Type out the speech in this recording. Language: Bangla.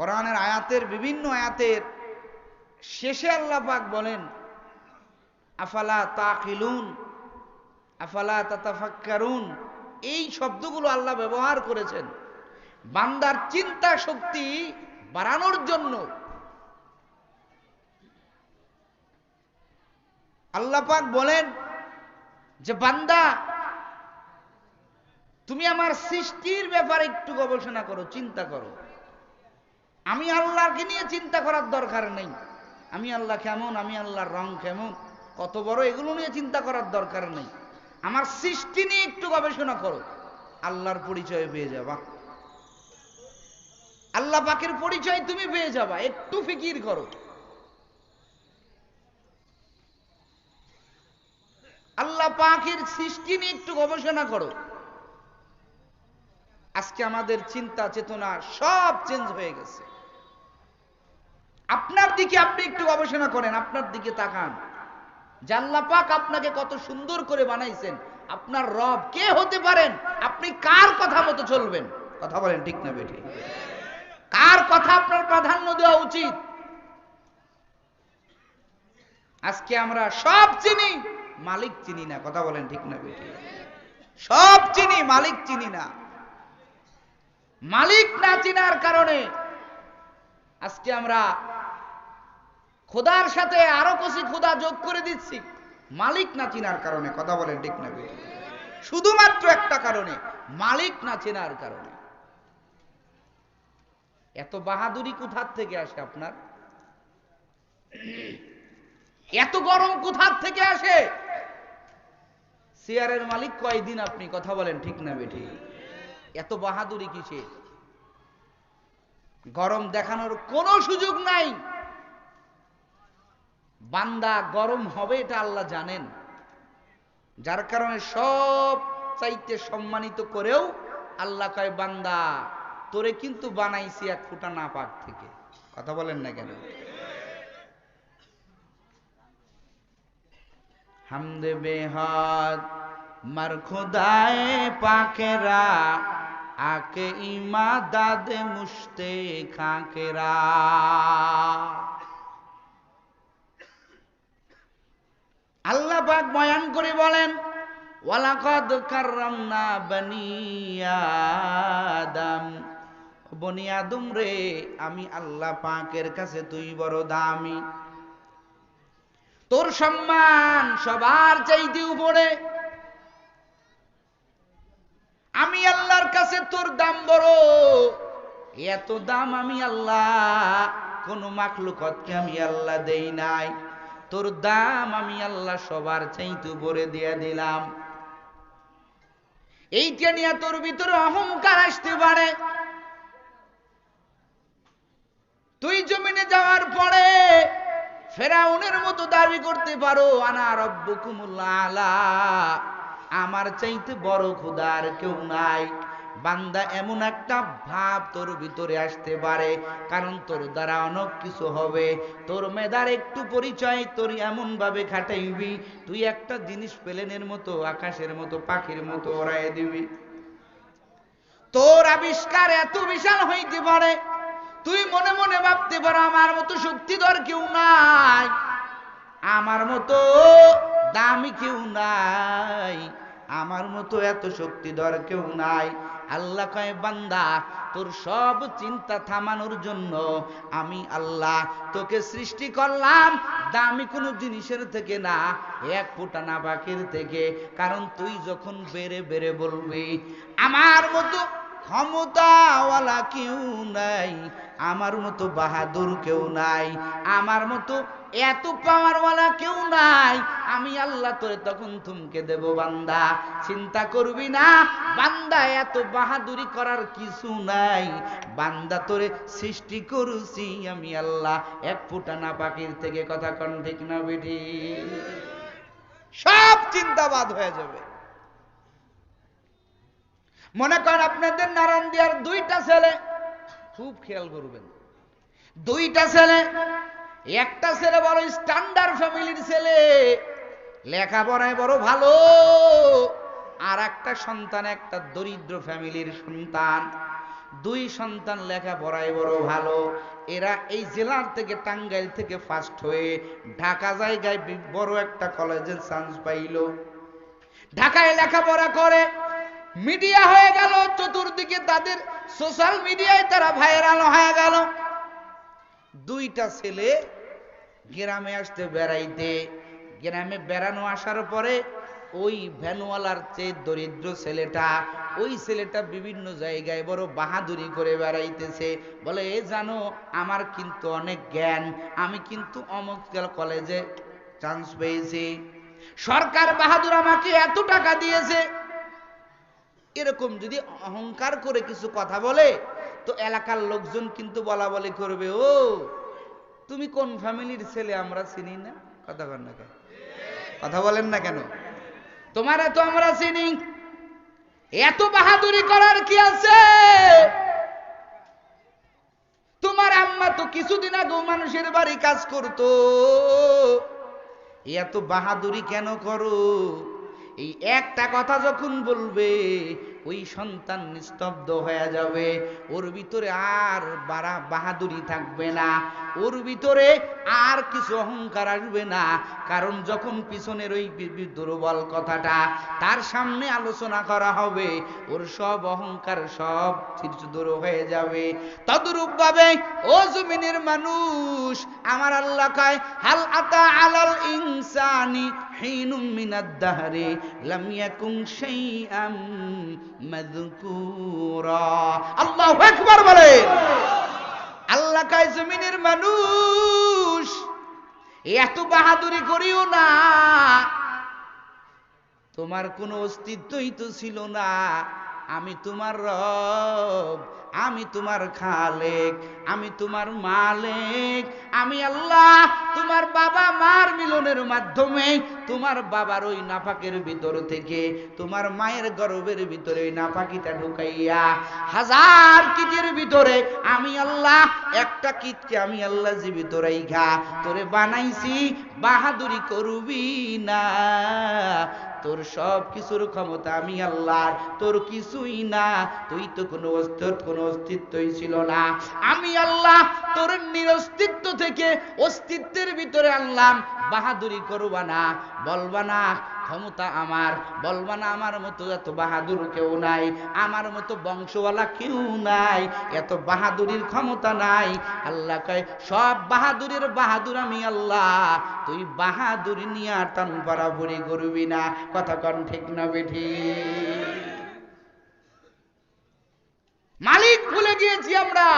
কোরআনের আয়াতের বিভিন্ন আয়াতের শেষে আল্লাহ পাক বলেন, আফালা তাকিলুন? আফালা তাতাফাক্কারুন? এই শব্দগুলো আল্লাহ ব্যবহার করেছেন। বান্দার চিন্তা শক্তি বাড়ানোর জন্য। আল্লাহ পাক বলেন যে, বান্দা, তুমি আমার সৃষ্টির ব্যাপারে একটু গবেষণা করো, চিন্তা করো। আমি আল্লাহকে নিয়ে চিন্তা করার দরকার নেই। আমি আল্লাহ কেমন, আমি আল্লাহর রং কেমন, কত বড়, এগুলো নিয়ে চিন্তা করার দরকার নেই। আমার সৃষ্টি নিয়ে একটু গবেষণা করো। আল্লাহর পরিচয় পেয়ে যাবা। আল্লাহ পাকের পরিচয় তুমি পেয়ে যাবা। একটু ফিকির করো। আল্লাহ পাকের সৃষ্টি নিয়ে একটু গবেষণা করো। আজকে আমাদের চিন্তা, চেতনা সব চেঞ্জ হয়ে গেছে। আপনার দিকে আপনি একটু গবেষণা করেন, আপনার দিকে তাকান। জাল্লা পাক আপনাকে কত সুন্দর করে বানাইছেন। আপনার রব কে হতে পারেন? আপনি কার কথা মতো চলবেন? কথা বলেন ঠিক না বেটি কার কথা আপনার প্রাধান্য দেওয়া উচিত? আজকে আমরা সব চিনি, মালিক চিনি না। কথা বলেন ঠিক না বেটি সব চিনি, মালিক চিনি না। মালিক না চিনার কারণে আজকে আমরা খোদার সাথে আরও কষি খোদা যোগ করে দিচ্ছি। মালিক না চিনার কারণে, কথা বলেন ঠিক না শুধুমাত্র একটা কারণে, মালিক না চেনার কারণে। এত বাহাদুরি কোথার থেকে আসে আপনার? এত গরম কোথার থেকে আসে? চেয়ারের মালিক কয়দিন আপনি? কথা বলেন ঠিক না বেঠি। এত বাহাদুরি কিসে গরম দেখানোর কোনো সুযোগ নাই। বান্দা গরম হবে এটা আল্লাহ জানেন। যার কারণে সব চাইতে সম্মানিত করেও আল্লাহ কয়, বান্দা, তোরে কিন্তু বানাইছি এক ফুটা না পাক থেকে। কথা বলেন না কেন? হামদে বেহাদ, মার খোদায় পাকেরা আকে ইমা দাদে মুস্তে খাকেরা আল্লাহ পাক বয়ান করে বলেন, ওয়ালাকাদ কাররামনা বনি আদম। বনি আদম রে, আমি আল্লাহ পাকের কাছে তুই বড় দামি। তোর সম্মান সবার চাইতে উপরে। আমি আল্লাহর কাছে তোর দাম বড়। এত দাম আমি আল্লাহ, কোন মাকলুকতকে আমি আল্লাহ দেই নাই। তোর দাম আমি আল্লাহ সবার চাইতে উপরে দিয়ে দিলাম। এইটা নিয়ে তোর ভিতরে অহংকার আসতে পারে। তুই জমিনে যাওয়ার পরে ফেরাউনের মতো দাবি করতে পারো, আনা রব্বুকুমুল্লাহ আলা। আমার চাইতে বড় খুদার কেউ নাই। বান্দা এমন একটা ভাব তোর ভিতরে আসতে পারে, কারণ তোর দ্বারা অনেক কিছু হবে। তোর মেধার একটু পরিচয় তোর এমন ভাবে খাটাইবি। তুই একটা জিনিস প্লেনের মতো, আকাশের মতো, পাখির মতো ওড়াই দিবি। তোর আবিষ্কার এত বিশাল হইতে পারে, তুই মনে মনে ভাবতে পারো আমার মতো শক্তিধর কেউ নাই। আমার মতো দামি কেউ নাই। আমার মতো এত শক্তিধর কেউ নাই। আল্লাহ কয়, বান্দা, তোর সব চিন্তা থামানোর জন্য আমি আল্লাহ তোকে সৃষ্টি করলাম। দামি কোনো জিনিসের থেকে না, এক ফুটা না বাকির থেকে। কারণ তুই যখন বেড়ে বেড়ে বলবি, আমার মতো ক্ষমতাওয়ালা কেউ নাই, আমার মতো বাহাদুর কেউ নাই, আমার মতো এত পাওয়ারওয়ালা কেউ নাই, আমি আল্লাহ তোরে তখন থুমকে দেব বান্দা। চিন্তা করবি না, বান্দা এত বাহাদুরি করার কিছু নাই, বান্দা তোরে সৃষ্টি করছি আমি আল্লাহ। এক ফুটা না পাখির থেকে কথা কন ঠিক না বেটি? সব চিন্তাবাদ হয়ে যাবে। মনে করেন আপনাদের নারায়ণ দিয়ার দুইটা ছেলে, খুব খেয়াল করবেন, দুইটা ছেলে, একটা ছেলে বড় স্ট্যান্ডার্ড ফ্যামিলির ছেলে, লেখাপড়ায় বড় ভালো, আর একটা সন্তান, একটা দরিদ্র ফ্যামিলির সন্তান। দুই সন্তান লেখাপড়ায় বড় ভালো, এরা এই জেলার থেকে টাঙ্গাইল থেকে ফার্স্ট হয়ে ঢাকা জায়গায় বড় একটা কলেজের চান্স পাইল। ঢাকায় লেখাপড়া করে মিডিয়া হয়ে গেল, চতুর্দিকে তাদের সোশ্যাল মিডিয়ায় তারা ভাইরাল হয়ে গেল। দুইটা ছেলে গ্রামে আসতে বেড়াইতে, গ্রামে বেড়ানো আসার পরে ওই ভ্যানওয়ালার চেয়ে দরিদ্র ছেলেটা, ওই ছেলেটা বিভিন্ন জায়গায় বড় বাহাদুরি করে বেড়াইতেছে। বলে, এ জানো, আমার কিন্তু অনেক জ্ঞান, আমি কিন্তু অমুক কলেজে চান্স পেয়েছি। সরকার বাহাদুর আমাকে এত টাকা দিয়েছে এরকম যদি অহংকার করে কিছু কথা বলে, তো এলাকার লোকজন কিন্তু বলা বলি করবে, ও, তুমি কোন ফ্যামিলির ছেলে? আমরা চিনি না। কথা বলেন না কেন? কথা বলেন না কেন? তোমার তো আমরা চিনি। এত বাহাদুরি করার কি আছে? তোমার আম্মা তো কিছুদিন আগে মানুষের বাড়ি কাজ করতো। এত বাহাদুরি কেন করো? এই একটা কথা যখন বলবে ওই সন্তান নিস্তব্ধ হয়ে যাবে। ওর ভিতরে আর বাড়া বাহাদুরি থাকবে না। ওর ভিতরে আর কিছু অহংকার আসবে না। কারণ যখন পিছনের ওই দুর্বল কথাটা তার সামনে আলোচনা করা হবে, ওর সব অহংকার সব দূর হয়ে যাবে। তদরূপ ভাবে ও জমিনের মানুষ, আমার আল্লাহ কয়, হাল আতা আলাল ইনসানি হিনুম মিনাদ দাহরি, লাম ইয়াকুন শাইআম মাযকুরা। আল্লাহু বলে আল্লাহ কয়, জমিনের মানুষ এত বাহাদুরি করিও না। তোমার কোনো অস্তিত্বই তো ছিল না। আমি তোমার রব আমি তোমার খালেক, আমি তোমার মালিক, আমি আল্লাহ, তোমার বাবা মার মিলনের মাধ্যমে তোমার বাবার ওই নাপাকের ভিতর থেকে, তোমার মায়ের গর্ভের ভিতরে ওই নাপাকিটা ঢুকাইয়া হাজার কিটের ভিতরে আমি আল্লাহ, একটা কিটকে আমি আল্লাহ জীবিত রাইখা, তোরে বানাইছি, বাহাদুরি করবি না। তোর সব কিছুর ক্ষমতা আমি আল্লাহর, তোর কিছুই না, তুই তো কোনো অস্তিত্ব, কোনো অস্তিত্বই ছিল না। আমি আল্লাহ তোর নিরস্তিত্ব থেকে অস্তিত্বের ভিতরে আনলাম। বাহাদুরি করবা না, বলবা না ক্ষমতা আমার। বলবা আমার মতো এত বাহাদুর কেউ নাই। আমার মতো বংশওয়ালা কেউ নাই। এত বাহাদুরির ক্ষমতা নাই। আল্লাহ কয়, সব বাহাদুরের বাহাদুর আমি আল্লাহ। তুই বাহাদুরি নিয়ে আর টান বরাবরি করবি না। কথা কন ঠিক না বেঠি? মালিক ভুলে গিয়েছি আমরা।